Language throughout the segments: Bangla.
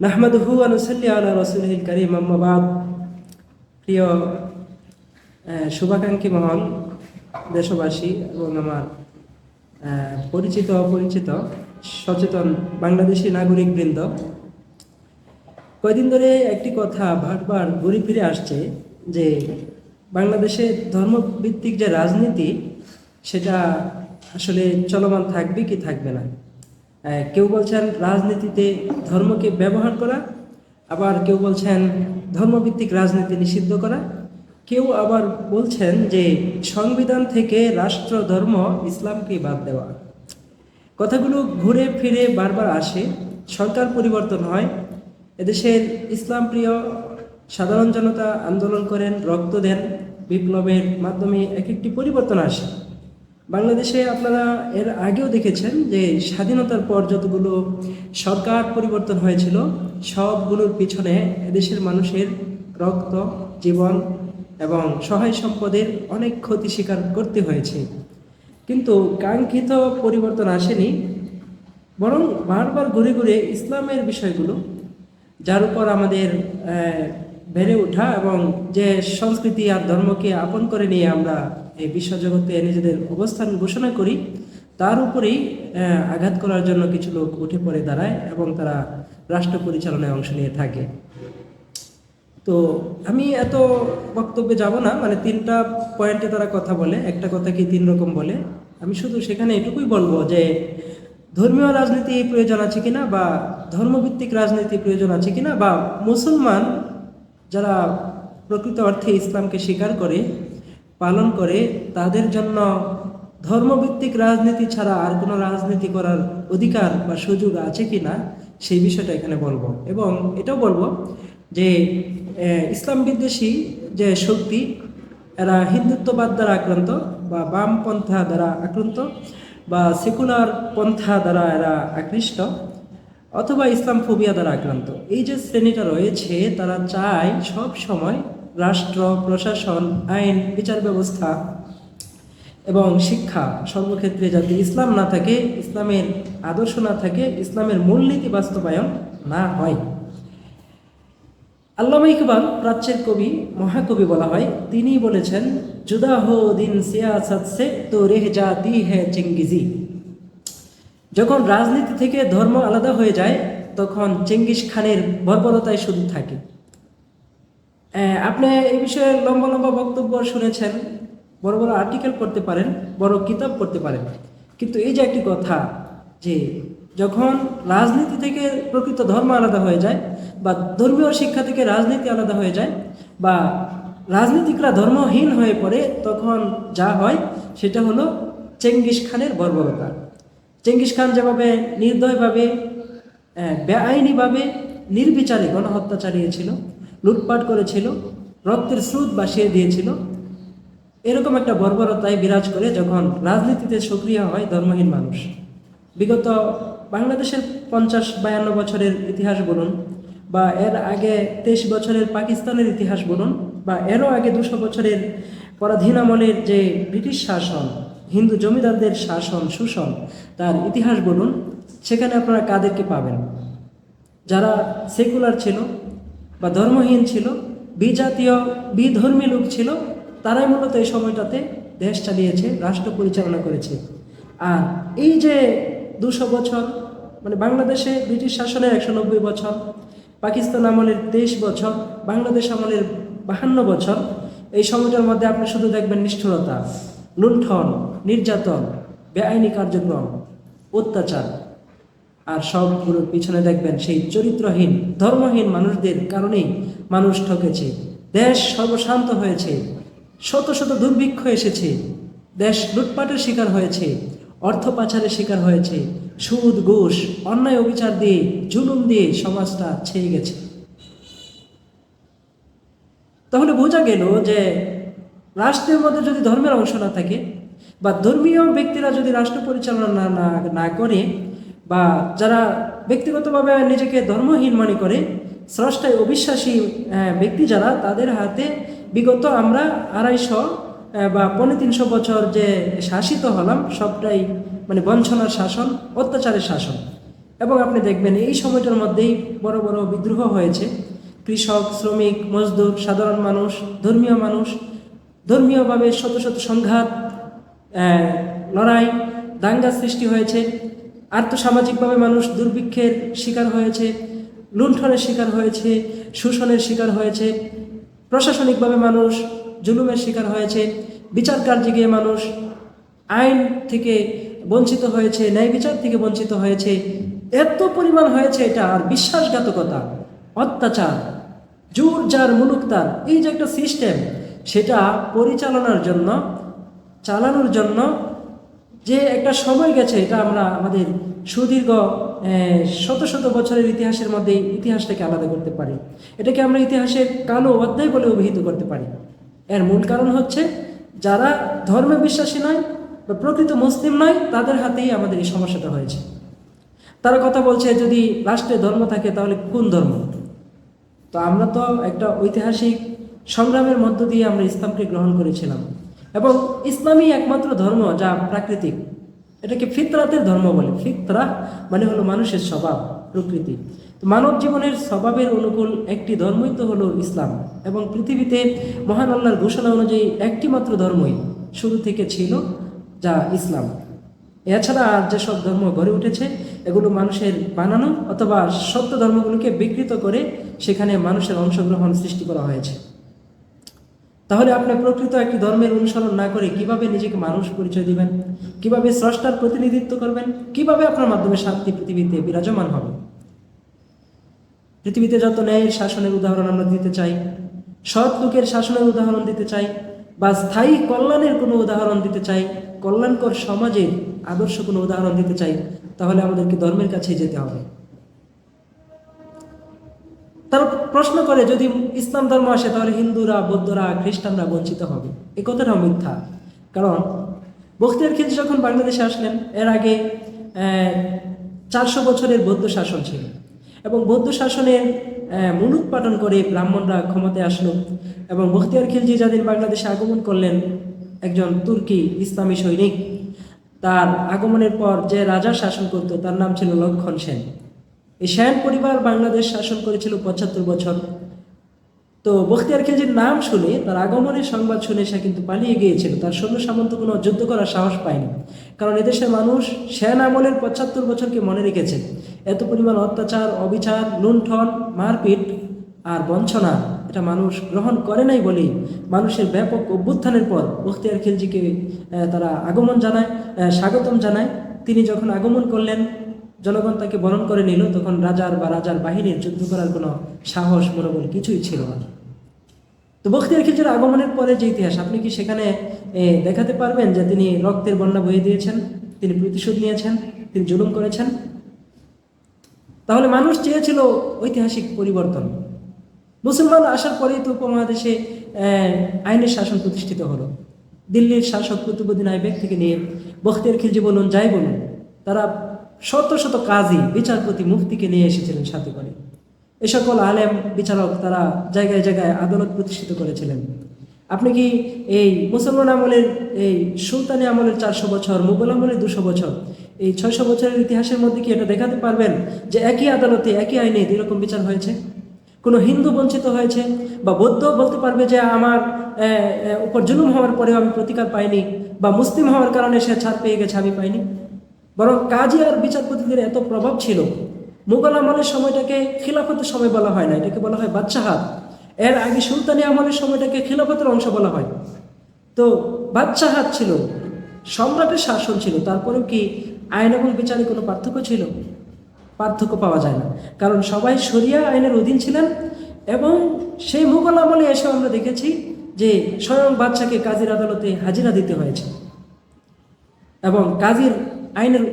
নাহমাদুহু আনুসাল্লি আলা রসুলহিল করিম আম্মাবাদ প্রিয় শুভাকাঙ্ক্ষী মহল দেশবাসী এবং আমার পরিচিত অপরিচিত সচেতন বাংলাদেশি নাগরিক বৃন্দ কয়দিন ধরে একটি কথা বারবার ঘুরে ফিরে আসছে যে বাংলাদেশে ধর্মভিত্তিক যে রাজনীতি, সেটা আসলে চলমান থাকবে কি থাকবে না। কেউ বলছেন রাজনীতিতে ধর্মকে ব্যবহার করা, আবার কেউ বলছেন ধর্মভিত্তিক রাজনীতি নিষিদ্ধ করা। কেউ আবার বলছেন যে সংবিধান থেকে রাষ্ট্র, ধর্ম ইসলামকে বাদ দেওয়া। কথাগুলো ঘুরে ফিরে বারবার আসে, সরকার পরিবর্তন হয়। এদেশের ইসলাম প্রিয় সাধারণ জনতা আন্দোলন করেন, রক্ত দেন, বিপ্লবের মাধ্যমে এক একটি পরিবর্তন আসে। বাংলাদেশে আপনারা এর আগেও দেখেছেন যে স্বাধীনতার পর যতগুলো সরকার পরিবর্তন হয়েছিল, সবগুলোর পিছনে এদেশের মানুষের রক্ত, জীবন এবং সহায় সম্পদের অনেক ক্ষতি স্বীকার করতে হয়েছে। কিন্তু কাঙ্ক্ষিত পরিবর্তন আসেনি, বরং বারবার ঘুরে ঘুরে ইসলামের বিষয়গুলো, যার উপর আমাদের বেড়ে ওঠা এবং যে সংস্কৃতি আর ধর্মকে আপন করে নিয়ে আমরা এই বিশ্বজগতে নিজেদের অবস্থান ঘোষণা করি, তার উপরেই আঘাত করার জন্য কিছু লোক উঠে পড়ে দাঁড়ায় এবং তারা রাষ্ট্র পরিচালনায় অংশ নিয়ে থাকে। তো আমি এত বক্তব্যে যাব না মানে তিনটা পয়েন্টে তারা কথা বলে, একটা কথা কি তিন রকম বলে। আমি শুধু সেখানে এটুকুই বলব যে, ধর্মীয় রাজনীতি প্রয়োজন আছে কিনা বা ধর্মভিত্তিক রাজনীতি প্রয়োজন আছে কিনা বা মুসলমান যারা প্রকৃত অর্থে ইসলামকে স্বীকার করে পালন করে তাদের জন্য ধর্মভিত্তিক রাজনীতি ছাড়া আর কোনো রাজনীতি করার অধিকার বা সুযোগ আছে কি না, সেই বিষয়টা এখানে বলব। এবং এটাও বলব যে ইসলাম বিদ্বেষী যে শক্তি, এরা হিন্দুত্ববাদ দ্বারা আক্রান্ত বা বামপন্থা দ্বারা আক্রান্ত বা সেকুলার পন্থা দ্বারা এরা আকৃষ্ট অথবা ইসলাম ফোবিয়া দ্বারা আক্রান্ত। এই যে শ্রেণীটা রয়েছে, তারা চায় সব সময় রাষ্ট্র, প্রশাসন, আইন, বিচার ব্যবস্থা এবং শিক্ষা সর্বক্ষেত্রে যাতে ইসলাম না থাকে, ইসলামের আদর্শ না থাকে, ইসলামের মূলনীতি বাস্তবায়ন না হয়। আল্লামা ইকবাল প্রাচ্যের কবি, মহাকবি বলা হয়, তিনি বলেছেন জুদা হো দিন সিয়াসত সে তো রেহ জাতি হে চেঙ্গিজি। যখন রাজনীতি থেকে ধর্ম আলাদা হয়ে যায়, তখন চেঙ্গিস খানের বর্বরতায় শুধু থাকে। আপনি এই বিষয়ে লম্বা লম্বা বক্তব্য শুনেছেন, বড় বড় আর্টিকেল পড়তে পারেন, বড় কিতাব পড়তে পারেন। কিন্তু এই যে একটি কথা যে যখন রাজনীতি থেকে প্রকৃত ধর্ম আলাদা হয়ে যায় বা ধর্মীয় শিক্ষা থেকে রাজনীতি আলাদা হয়ে যায় বা রাজনীতিকরা ধর্মহীন হয়ে পড়ে, তখন যা হয় সেটা হলো চেঙ্গিস খানের বর্বরতা। চেঙ্গিস খান যেভাবে নির্দয়ভাবে বেআইনিভাবে নির্বিচারে গণহত্যা চালিয়েছিল লুটপাট করেছিল, রক্তের স্রোত বাসিয়ে দিয়েছিল। এরকম একটা বর্বরতায় বিরাজ করে যখন রাজনীতিতে সক্রিয় হয় ধর্মহীন মানুষ। বিগত বাংলাদেশের পঞ্চাশ বায়ান্ন বছরের ইতিহাস বলুন বা এর আগে তেইশ বছরের পাকিস্তানের ইতিহাস বলুন বা এরও আগে দুশো বছরের পরাধীন আমলের যে ব্রিটিশ শাসন, হিন্দু জমিদারদের শাসন, শোষণ, তার ইতিহাস বলুন, সেখানে আপনারা কাদেরকে পাবেন? যারা সেকুলার ছিল বা ধর্মহীন ছিল, বিজাতীয়, বিধর্মী লোক ছিল, তারাই মূলত এই সময়টাতে দেশ চালিয়েছে, রাষ্ট্র পরিচালনা করেছে। আর এই যে দুশো বছর মানে বাংলাদেশে ব্রিটিশ শাসনের একশো নব্বই বছর, পাকিস্তান আমলের তেইশ বছর, বাংলাদেশ আমলের বাহান্ন বছর, এই সময়টার মধ্যে আপনি শুধু দেখবেন নিষ্ঠুরতা, লুণ্ঠন, নির্যাতন, বেআইনি কার্যক্রম, অত্যাচার। আর সবগুলোর পিছনে দেখবেন সেই চরিত্রহীন, ধর্মহীন মানুষদের কারণেই মানুষ ঠকেছে। দেশ সর্বশান্ত হয়েছে। শত শত দুর্ভিক্ষ এসেছে। দেশ লুটপাটের শিকার হয়েছে। অর্থ পাচারের শিকার হয়েছে। সুদ, ঘুষ, অন্যায় অবিচার দিয়ে, জুলুম দিয়ে সমাজটা ছেয়ে গেছে। তাহলে বোঝা গেল যে রাষ্ট্রের মধ্যে যদি ধর্মের অংশ না থাকে বা ধর্মীয় ব্যক্তিরা যদি রাষ্ট্র পরিচালনা না না না করে বা যারা ব্যক্তিগতভাবে নিজেকে ধর্মহীন মনে করে স্রষ্টায় অবিশ্বাসী ব্যক্তি যারা, তাদের হাতে বিগত আমরা আড়াইশো বা পৌনে তিনশো বছর যে শাসিত হলাম, সবটাই মানে বঞ্চনার শাসন, অত্যাচারের শাসন। এবং আপনি দেখবেন এই সময়টার মধ্যেই বড় বড় বিদ্রোহ হয়েছে। কৃষক, শ্রমিক, মজদুর, সাধারণ মানুষ, ধর্মীয় মানুষ, ধর্মীয়ভাবে শত শত সংঘাত লড়াই, দাঙ্গা সৃষ্টি হয়েছে। আর্থসামাজিকভাবে মানুষ দুর্ভিক্ষের শিকার হয়েছে, লুণ্ঠনের শিকার হয়েছে, শোষণের শিকার হয়েছে, প্রশাসনিকভাবে মানুষ জুলুমের শিকার হয়েছে বিচার কার্যে গিয়ে মানুষ আইন থেকে বঞ্চিত হয়েছে, ন্যায় বিচার থেকে বঞ্চিত হয়েছে। এত পরিমাণ হয়েছে এটা আর বিশ্বাসঘাতকতা, অত্যাচার, জোর যার মুলুক, তার। এই যে একটা সিস্টেম সেটা পরিচালনার জন্য, চালানোর জন্য যে একটা সময় গেছে, এটা আমরা আমাদের সুদীর্ঘ শত শত বছরের ইতিহাসের মধ্যে ইতিহাসটাকে আলাদা করতে পারি। এটাকে আমরা ইতিহাসের কালো অধ্যায় বলে অভিহিত করতে পারি। এর মূল কারণ হচ্ছে, যারা ধর্মে বিশ্বাসী নয় বা প্রকৃত মুসলিম নয়, তাদের হাতেই আমাদের এই সমস্যাটা হয়েছে। তারা কথা বলছে, যদি রাষ্ট্রে ধর্ম থাকে, তাহলে কোন ধর্ম? তো আমরা তো একটা ঐতিহাসিক সংগ্রামের মধ্য দিয়ে আমরা ইসলামকে গ্রহণ করেছিলাম। এবং ইসলামই একমাত্র ধর্ম যা প্রাকৃতিক। এটাকে ফিতরাতের ধর্ম বলে। ফিতরা মানে হলো মানুষের স্বভাব, প্রকৃতি। মানব জীবনের স্বভাবের অনুকূল একটি ধর্মই তো হলো ইসলাম এবং পৃথিবীতে মহান আল্লাহর ঘোষণা অনুযায়ী একটি মাত্র ধর্মই শুরু থেকে ছিল যা ইসলাম। এছাড়া আর যেসব ধর্ম গড়ে উঠেছে, এগুলো মানুষের বানানো অথবা সত্য ধর্মগুলোকে বিকৃত করে সেখানে মানুষের অংশগ্রহণ সৃষ্টি করা হয়েছে। তাহলে আপনি প্রকৃত একটি ধর্মের অনুসরণ না করে কীভাবে নিজেকে মানুষ পরিচয় দিবেন? কীভাবে স্রষ্টার প্রতিনিধিত্ব করবেন? কীভাবে আপনার মাধ্যমে শান্তি পৃথিবীতে বিরাজমান হবে? পৃথিবীতে যত ন্যায়ের শাসনের উদাহরণ আমরা দিতে চাই, সৎ লোকের শাসনের উদাহরণ দিতে চাই, বা স্থায়ী কল্যাণের কোনো উদাহরণ দিতে চাই, কল্যাণকর সমাজের আদর্শ কোনো উদাহরণ দিতে চাই, তাহলে আমাদেরকে ধর্মের কাছে যেতে হবে। তারা প্রশ্ন করে, যদি ইসলাম ধর্ম আসে, তাহলে হিন্দুরা, বৌদ্ধরা, খ্রিস্টানরা বঞ্চিত হবে। এই কথাটাও মিথ্যা। কারণ বখতিয়ার খিলজি যখন বাংলাদেশে আসলেন, এর আগে চারশো বছরের বৌদ্ধ শাসন ছিল। এবং বৌদ্ধ শাসনের মূলত পাঠন করে ব্রাহ্মণরা ক্ষমতায় আসলো। এবং বখতিয়ার খিলজি যাদের বাংলাদেশে আগমন করলেন, একজন তুর্কি ইসলামী সৈনিক, তার আগমনের পর যে রাজা শাসন করত, তার নাম ছিল লক্ষণ সেন। এই সেন পরিবার বাংলাদেশ শাসন করেছিল পঁচাত্তর বছর। তো বখতিয়ার খিলজির নাম শুনে, তার আগমনের সংবাদ শুনে সে কিন্তু পালিয়ে গিয়েছিল। তার সৈন্য সামন্ত কোনো যুদ্ধ করার সাহস পায়নি। কারণ এদেশের মানুষ সেন আমলের পঁচাত্তর বছরকে মনে রেখেছে। এত পরিমাণ অত্যাচার, অবিচার, লুণ্ঠন, মারপিট আর বঞ্চনা, এটা মানুষ গ্রহণ করে নাই বলেই মানুষের ব্যাপক অভ্যুত্থানের পর বখতিয়ার খিলজিকে তারা আগমন জানায় স্বাগতম জানায়। তিনি যখন আগমন করলেন জনগণ তাকে বরণ করে নিল, তখন রাজার বা রাজার বাহিনীর যুদ্ধ করার কোনো সাহস, মনোবল কিছুই ছিল না। তো বখতিয়ার খিলজির আগমনের পরে যে ইতিহাস, আপনি কি সেখানে দেখাতে পারবেন যে তিনি রক্তের বন্যা বয়ে দিয়েছেন, তিনি প্রতিশোধ নিয়েছেন, তিনি জুলুম করেছেন? তাহলে মানুষ চেয়েছিল ঐতিহাসিক পরিবর্তন। মুসলমান আসার পরেই তো উপমহাদেশে আইনের শাসন প্রতিষ্ঠিত হলো। দিল্লির শাসক কুতুবুদ্দিন আইবেক থেকে নিয়ে বখতিয়ার খিলজি বলুন, যাই বলুন, তারা শত শত কাজী বিচারপতি মুফতিকে নিয়ে এসেছিলেন সাথে করে এ সকল আলেম বিচারক তারা জায়গায় জায়গায় আদালত প্রতিষ্ঠিত করেছিলেন। আপনি কি এই মুসলমান আমলের, এই সুলতানি আমলের চারশো বছর, মুঘল আমলের দুশো বছর, এই ছয়শো বছরের ইতিহাসের মধ্যে কি এটা দেখাতে পারবেন যে একই আদালতে, একই আইনে এরকম বিচার হয়েছে? কোনো হিন্দু বঞ্চিত হয়েছে? বা বৌদ্ধ বলতে পারবে যে আমার উপর জুলুম হওয়ার পরেও আমি প্রতিকার পাইনি, বা মুসলিম হওয়ার কারণে সে ছাড় পেয়ে গেছে, আমি পাইনি? বরং কাজী আর বিচারপতিদের এত প্রভাব ছিল। মুঘল আমলের সময়টাকে খিলাফতের সময় বলা হয় না, এটাকে বলা হয় বাদশাহাত। এর আগে সুলতানি আমলের সময়টাকে খিলাফতের অংশ বলা হয়। তো বাদশাহাত ছিল, সম্রাটের শাসন ছিল, তারপরেও কি আইন এবং বিচারে কোনো পার্থক্য ছিল? পার্থক্য পাওয়া যায় না। কারণ সবাই শরিয়া আইনের অধীন ছিলেন এবং সেই মুঘল আমলে এসে আমরা দেখেছি যে স্বয়ং বাচ্চাকে কাজীর আদালতে হাজিরা দিতে হয়েছে। এবং কাজীর আইনের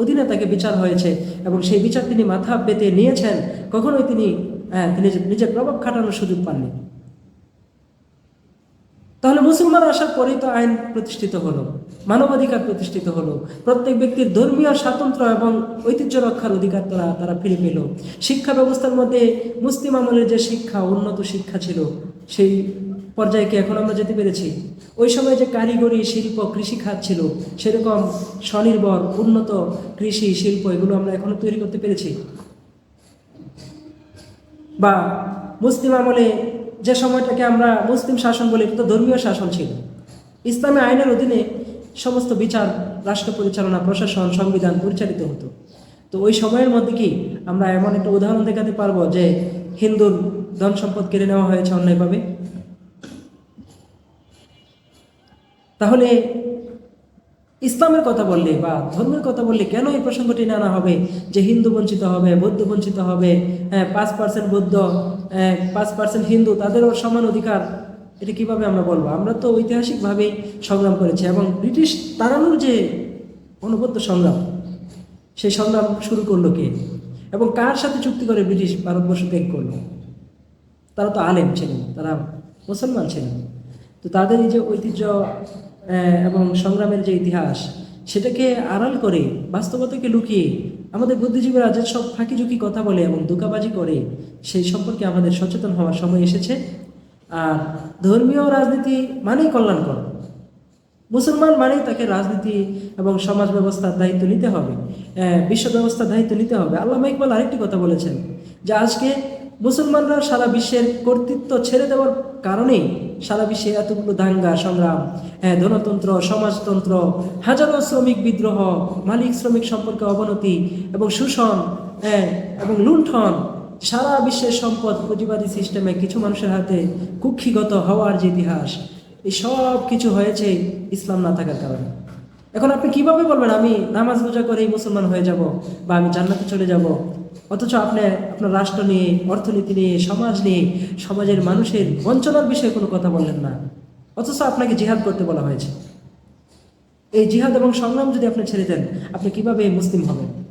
অধীনে তাকে বিচার হয়েছে এবং সেই বিচার তিনি মাথা পেতে নিয়েছেন কখনোই তিনি হ্যাঁ, তিনি নিজের প্রভাব খাটানোর সুযোগ পাননি। তাহলে মুসলমান আসার পরেই তো আইন প্রতিষ্ঠিত হলো মানবাধিকার প্রতিষ্ঠিত হলো প্রত্যেক ব্যক্তির ধর্মীয় স্বাতন্ত্র্য এবং ঐতিহ্য রক্ষার অধিকার তারা তারা ফিরে পেল। শিক্ষা ব্যবস্থার মধ্যে মুসলিম আমলের যে শিক্ষা উন্নত শিক্ষা ছিল সেই পর্যায়ে কি এখন আমরা যেতে পেরেছি? ওই সময় যে কারিগরি শিল্প কৃষি খাত ছিল, সেরকম স্বনির্ভর, উন্নত কৃষি শিল্প এগুলো আমরা এখনও তৈরি করতে পেরেছি। বা মুসলিম আমলে যে সময়টাকে আমরা মুসলিম শাসন বলি, এটা তো ধর্মীয় শাসন ছিল। ইসলামী আইনের অধীনে সমস্ত বিচার, রাষ্ট্র পরিচালনা, প্রশাসন, সংবিধান পরিচালিত হতো। তো ওই সময়ের মধ্যে কি আমরা এমন একটা উদাহরণ দেখাতে পারব যে হিন্দুর ধন সম্পদ কেড়ে নেওয়া হয়েছে অন্যায়ভাবে? তাহলে ইসলামের কথা বললে বা ধর্মের কথা বললে কেন এই প্রসঙ্গটি আনা হবে? যে হিন্দু বঞ্চিত হবে বৌদ্ধ বঞ্চিত হবে হ্যাঁ পাঁচ পার্সেন্ট বৌদ্ধ হ্যাঁ, পাঁচ পার্সেন্ট হিন্দু তাদেরও সমান অধিকার এটা কীভাবে আমরা বলব? আমরা তো ঐতিহাসিকভাবেই সংগ্রাম করেছি এবং ব্রিটিশ তাড়ানোর যে অনবদ্য সংগ্রাম সেই সংগ্রাম শুরু করল কে? এবং কার সাথে চুক্তি করে ব্রিটিশ ভারতবর্ষ ত্যাগ করল? তারা তো আলেম ছিলেন তারা মুসলমান ছিলেন। তো তাদের এই যে ঐতিহ্য এবং সংগ্রামের যে ইতিহাস, সেটাকে আড়াল করে, বাস্তবতাকে লুকিয়ে আমাদের বুদ্ধিজীবীরা যে সব ফাঁকি ঝুঁকি কথা বলে এবং দোকাবাজি করে, সেই সম্পর্কে আমাদের সচেতন হওয়ার সময় এসেছে। আর ধর্মীয় রাজনীতি মানেই কল্যাণকর। মুসলমান মানেই তাকে রাজনীতি এবং সমাজ ব্যবস্থার দায়িত্ব নিতে হবে। বিশ্ব ব্যবস্থার দায়িত্ব নিতে হবে। আল্লাহ ইকবাল আরেকটি কথা বলেছেন যে, আজকে মুসলমানরা সারা বিশ্বের কর্তৃত্ব ছেড়ে দেওয়ার কারণেই সারা বিশ্বে এতগুলো দাঙ্গা, সংগ্রাম হ্যাঁ ধনতন্ত্র, সমাজতন্ত্র, হাজারো শ্রমিক বিদ্রোহ, মালিক শ্রমিক সম্পর্কে অবনতি এবং শোষণ হ্যাঁ এবং লুণ্ঠন সারা বিশ্বের সম্পদ পুঁজিবাদী সিস্টেমে কিছু মানুষের হাতে কুক্ষিগত হওয়ার যে ইতিহাস, এই সব কিছু হয়েছে ইসলাম না থাকার কারণে। এখন আপনি কীভাবে বলবেন, আমি নামাজ রোজা করেই মুসলমান হয়ে যাব বা আমি জান্নাতে চলে যাব? অথচ আপনি আপনার রাষ্ট্র নিয়ে, অর্থনীতি নিয়ে, সমাজ নিয়ে, সমাজের মানুষের বঞ্চনার বিষয়ে কোনো কথা বললেন না। অথচ আপনাকে জিহাদ করতে বলা হয়েছে। এই জিহাদ এবং সংগ্রাম যদি আপনি ছেড়ে দেন, আপনি কীভাবে মুসলিম হবেন?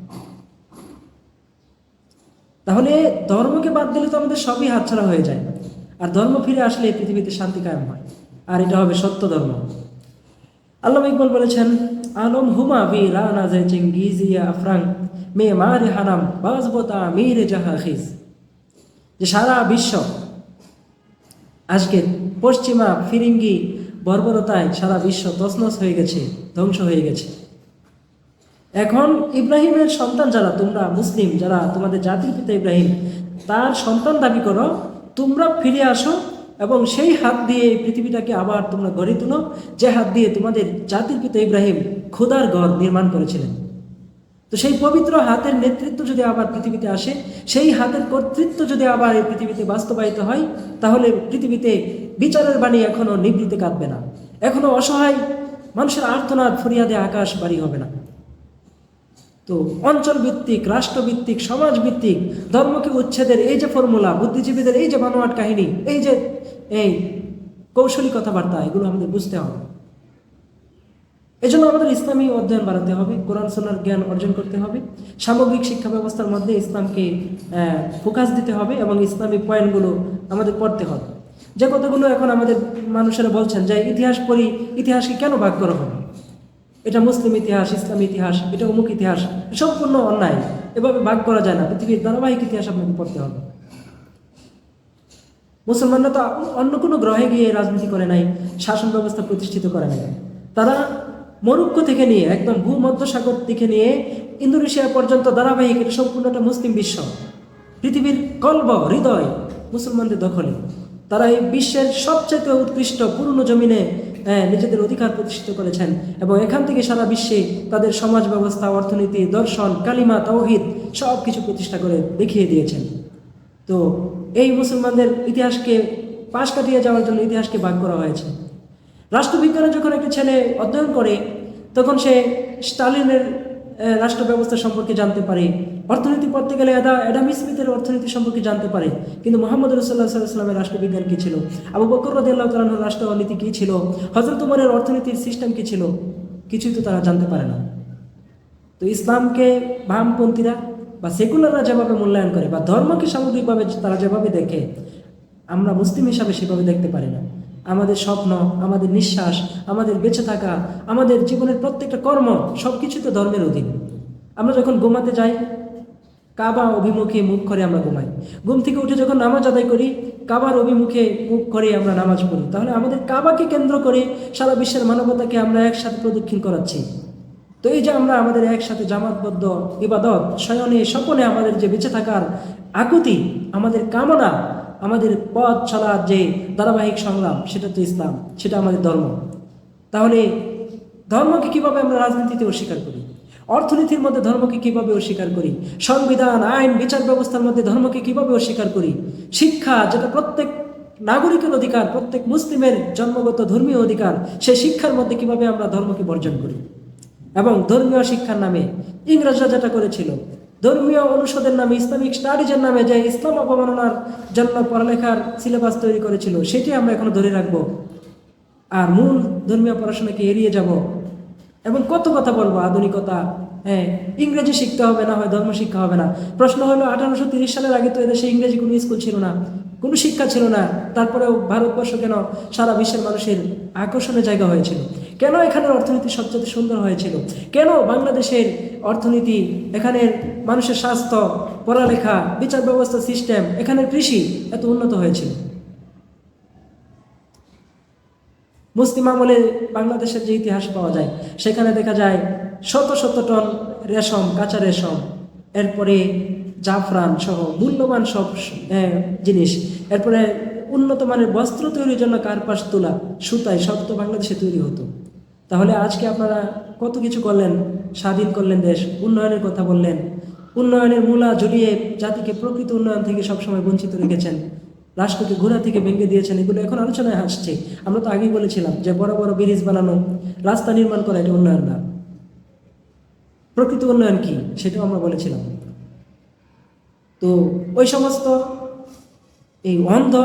তাহলে ধর্মকে বাদ দিলে তো আমাদের সবই হাতছাড়া হয়ে যায়। আর ধর্ম ফিরে আসলে পৃথিবীতে শান্তি কায়েম হয়। আর এটা হবে সত্য ধর্ম। আল্লাহ ইকবাল বলেছেন হুমা বি রানা জে চিঙ্গিজিয়া আফরাং মে মারে হারাম বাজবতা মিরে জাহা খিজ যে সারা বিশ্ব আজকে পশ্চিমা ফিরিঙ্গি বর্বরতায় সারা বিশ্ব তছনছ হয়ে গেছে ধ্বংস হয়ে গেছে এখন ইব্রাহিমের সন্তান যারা তোমরা মুসলিম যারা তোমাদের জাতির পিতা ইব্রাহিম তার সন্তান দাবি করো তোমরা ফিরে আসো এবং সেই হাত দিয়ে এই পৃথিবীটাকে আবার তোমরা গড়ে তুলো, যে হাত দিয়ে তোমাদের জাতির পিতা ইব্রাহিম খোদার ঘর নির্মাণ করেছিলেন। তো সেই পবিত্র হাতের নেতৃত্ব যদি আবার পৃথিবীতে আসে, সেই হাতের কর্তৃত্ব যদি আবার এই পৃথিবীতে বাস্তবায়িত হয়, তাহলে পৃথিবীতে বিচারের বাণী এখনও নিবৃতে কাঁদবে না। এখনও অসহায় মানুষের আর্তনাদ, ফরিয়াদে আকাশ বাড়ি হবে না। তো অঞ্চল ভিত্তিক রাষ্ট্রভিত্তিক সমাজ ভিত্তিক ধর্মকে উচ্ছেদের এই যে ফর্মুলা, বুদ্ধিজীবীদের এই যে বানোয়াট কাহিনী, এই যে এই কৌশলী কথাবার্তা, এগুলো আমাদের বুঝতে হবে। এজন্য আমাদের ইসলামী অধ্যয়ন বাড়াতে হবে, কোরআন সোনার জ্ঞান অর্জন করতে হবে, সামগ্রিক শিক্ষা ব্যবস্থার মধ্যে ইসলামকে ফোকাস দিতে হবে এবং ইসলামিক পয়েন্টগুলো আমাদের পড়তে হবে। যে কথাগুলো এখন আমাদের মানুষেরা বলছেন যে ইতিহাস পড়ি, ইতিহাসকে কেন ভাগ করা হবে? এটা মুসলিম ইতিহাস, ইসলাম ইতিহাস, এটা অমুক ইতিহাস, সম্পূর্ণ অন্যায়। এভাবে ভাগ করা যায় না। পৃথিবীর ধারাবাহিক ইতিহাস আপনাকে পড়তে হবে। মুসলমানরা তো অন্য কোনো গ্রহে গিয়ে রাজনীতি করে নাই, শাসন ব্যবস্থা প্রতিষ্ঠিত করে নাই। তারা মরুক্ষ থেকে নিয়ে, একদম ভূমধ্যসাগর থেকে নিয়ে ইন্দোনেশিয়া পর্যন্ত ধারাবাহিক এটা সম্পূর্ণ একটা মুসলিম বিশ্ব। পৃথিবীর কল্ব হৃদয় মুসলমানদের দখলে। তারা এই বিশ্বের সবচেয়ে উৎকৃষ্ট পুরনো জমিনে নিজেদের অধিকার প্রতিষ্ঠিত করেছেন এবং এখান থেকে সারা বিশ্বে তাদের সমাজ ব্যবস্থা, অর্থনীতি, দর্শন, কালিমা তৌহিদ সব কিছু প্রতিষ্ঠা করে দেখিয়ে দিয়েছেন। তো এই মুসলমানদের ইতিহাসকে পাশ কাটিয়ে যাওয়ার জন্য ইতিহাসকে ভাগ করা হয়েছে। রাষ্ট্রবিজ্ঞানে যখন একটি ছেলে অধ্যয়ন করে, তখন সে স্টালিনের রাষ্ট্র ব্যবস্থা সম্পর্কে জানতে পারে। অর্থনীতি পড়তে গেলে এদা অ্যাডাম স্মিথের অর্থনীতি সম্পর্কে জানতে পারে। কিন্তু মোহাম্মদ রসুল্লাহ সাল্লামের রাষ্ট্রবিজ্ঞান কী ছিল? আবু বকর রদিয়াল্লাহ তালানোর রাষ্ট্রনীতি কী ছিল? হজরত উমরের অর্থনীতির সিস্টেম কী ছিল? কিছুই তো তারা জানতে পারে না। তো ইসলামকে বামপন্থীরা বা সেকুলাররা যেভাবে মূল্যায়ন করে বা ধর্মকে সামগ্রিকভাবে তারা যেভাবে দেখে, আমরা মুসলিম হিসাবে সেভাবে দেখতে পারি না। আমাদের স্বপ্ন, আমাদের নিঃশ্বাস, আমাদের বেঁচে থাকা, আমাদের জীবনের প্রত্যেকটা কর্ম সব কিছু তো ধর্মের অধীন। আমরা যখন ঘুমাতে যাই কাবা অভিমুখে মুখ করে আমরা ঘুমাই। ঘুম থেকে উঠে যখন নামাজ আদায় করি, কাবার অভিমুখে মুখ করে আমরা নামাজ পড়ি। তাহলে আমাদের কাবাকে কেন্দ্র করে সারা বিশ্বের মানবতাকে আমরা একসাথে প্রদক্ষিণ করাচ্ছি। তো এই যে আমরা আমাদের একসাথে জামাতবদ্ধ ইবাদত, শয়নে, স্বপনে আমাদের যে বেঁচে থাকার আকুতি, আমাদের কামনা, আমাদের পথ চলার যে ধারাবাহিক সংগ্রাম, সেটা তো ইসলাম, সেটা আমাদের ধর্ম। তাহলে ধর্মকে কীভাবে আমরা রাজনীতিতে অস্বীকার করি? অর্থনীতির মধ্যে ধর্মকে কীভাবে অস্বীকার করি? সংবিধান, আইন, বিচার ব্যবস্থার মধ্যে ধর্মকে কীভাবে অস্বীকার করি? শিক্ষা, যেটা প্রত্যেক নাগরিকের অধিকার, প্রত্যেক মুসলিমের জন্মগত ধর্মীয় অধিকার, সেই শিক্ষার মধ্যে কীভাবে আমরা ধর্মকে বর্জন করি? এবং ধর্মীয় শিক্ষার নামে ইংরেজরা যেটা করেছিল, ধর্মীয় অনুষদের নামে, ইসলামিক স্টাডিজের নামে যে ইসলাম অবমাননার জন্য পড়ালেখার সিলেবাস তৈরি করেছিল, সেটি আমরা এখনও ধরে রাখব। আর মূল ধর্মীয় পড়াশোনাকে এড়িয়ে যাব। এবং কত কথা বলব আধুনিকতা? হ্যাঁ ইংরেজি শিখতে হবে না হয়, ধর্ম শিক্ষা হবে না। প্রশ্ন হলো, আঠারোশো তিরিশ সালের আগে তো এদেশে ইংরেজি কোনো স্কুল ছিল না, কোনো শিক্ষা ছিল না। তারপরেও ভারতবর্ষ কেন সারা বিশ্বের মানুষের আকর্ষণের জায়গা হয়েছিল? কেন এখানের অর্থনীতি সবচেয়ে সুন্দর হয়েছিল? কেন বাংলাদেশের অর্থনীতি, এখানের মানুষের স্বাস্থ্য, পড়ালেখা, বিচার ব্যবস্থা সিস্টেম এখানের কৃষি এত উন্নত হয়েছিল? মুসলিম আমলে বাংলাদেশের যে ইতিহাস পাওয়া যায়, সেখানে দেখা যায় শত শত টন রেশম, কাঁচা রেশম, এরপরে জাফরান সহ মূল্যবান সব জিনিস, এরপরে উন্নত মানের বস্ত্র তৈরির জন্য কার্পাস, তোলা, সুতায় সব তো বাংলাদেশে তৈরি হতো। তাহলে আজকে আপনারা কত কিছু করলেন? স্বাধীন করলেন দেশ, উন্নয়নের কথা বললেন। উন্নয়নের মূলা ঝুলিয়ে জাতিকে প্রকৃত উন্নয়ন থেকে সবসময় বঞ্চিত রেখেছেন। রাষ্ট্রকে ঘোড়া থেকে ভেঙে দিয়েছেন, এগুলো এখন আলোচনায় আসছে। আমরা তো আগেই বলেছিলাম যে বড় বড় ব্রিজ বানানো, রাস্তা নির্মাণ করা, এটা উন্নয়ন না। প্রকৃত উন্নয়ন কি? সেটাও আমরা বলেছিলাম। তো ওই সমস্ত এই অন্ধ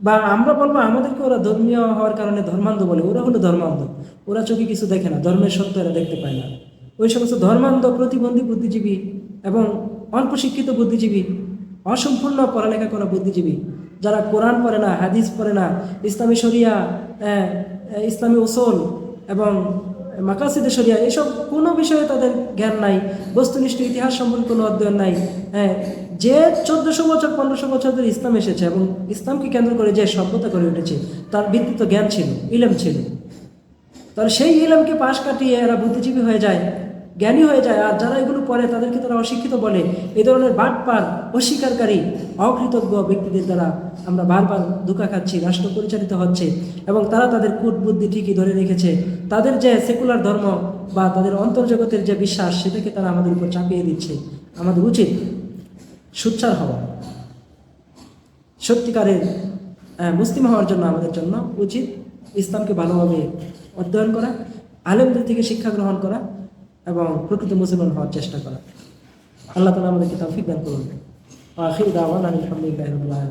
বা আমরা বলব আমাদেরকে ওরা ধর্মীয় হওয়ার কারণে ধর্মান্ধ বলে, ওরা হলো ধর্মান্ধ। ওরা চোখে কিছু দেখে না, ধর্মের সত্য এরা দেখতে পায় না। ওই সমস্ত ধর্মান্ধ, প্রতিবন্ধী বুদ্ধিজীবী এবং অল্প শিক্ষিত বুদ্ধিজীবী অসম্পূর্ণ পড়ালেখা করা বুদ্ধিজীবী, যারা কোরআন পড়ে না, হাদিস পড়ে না, ইসলামী শরিয়া ইসলামী ওসল এবং মাকাসিদে শরিয়া, এসব কোনো বিষয়ে তাদের জ্ঞান নাই, বস্তুনিষ্ঠ ইতিহাস সম্পর্কে কোনো অধ্যয়ন নাই। হ্যাঁ যে চোদ্দশো বছর, পনেরোশো বছর ধরে ইসলাম এসেছে এবং ইসলামকে কেন্দ্র করে যে সভ্যতা করে উঠেছে, তার ভিত্তিত জ্ঞান ছিল, ইলেম ছিল। তাহলে সেই ইলমকে পাশ কাটিয়ে এরা বুদ্ধিজীবী হয়ে যায়। জ্ঞানী হয়ে যায়। আর যারা এগুলো পড়ে তাদেরকে তারা অশিক্ষিত বলে। এই ধরনের বাটপার, অস্বীকারী, অকৃতজ্ঞ ব্যক্তিদের দ্বারা আমরা বারবার ধোকা খাচ্ছি, রাষ্ট্র পরিচালিত হচ্ছে এবং তারা তাদের কূট বুদ্ধি ঠিকই ধরে রেখেছে। তাদের যে সেকুলার ধর্ম বা তাদের অন্তর্জগতের যে বিশ্বাস, সেটাকে তারা আমাদের উপর চাপিয়ে দিচ্ছে। আমাদের উচিত সুচ্ছার হওয়া। সত্যিকারের মুসলিম হওয়ার জন্য আমাদের জন্য উচিত ইসলামকে ভালোভাবে অধ্যয়ন করা, আলেমদের থেকে শিক্ষা গ্রহণ করা এবং প্রকৃত মুসলমান হওয়ার চেষ্টা করা। আল্লাহ তালা আমাদেরকে তৌফিক দান করুন। আখির দাওয়ান আলহামদুলিল্লাহ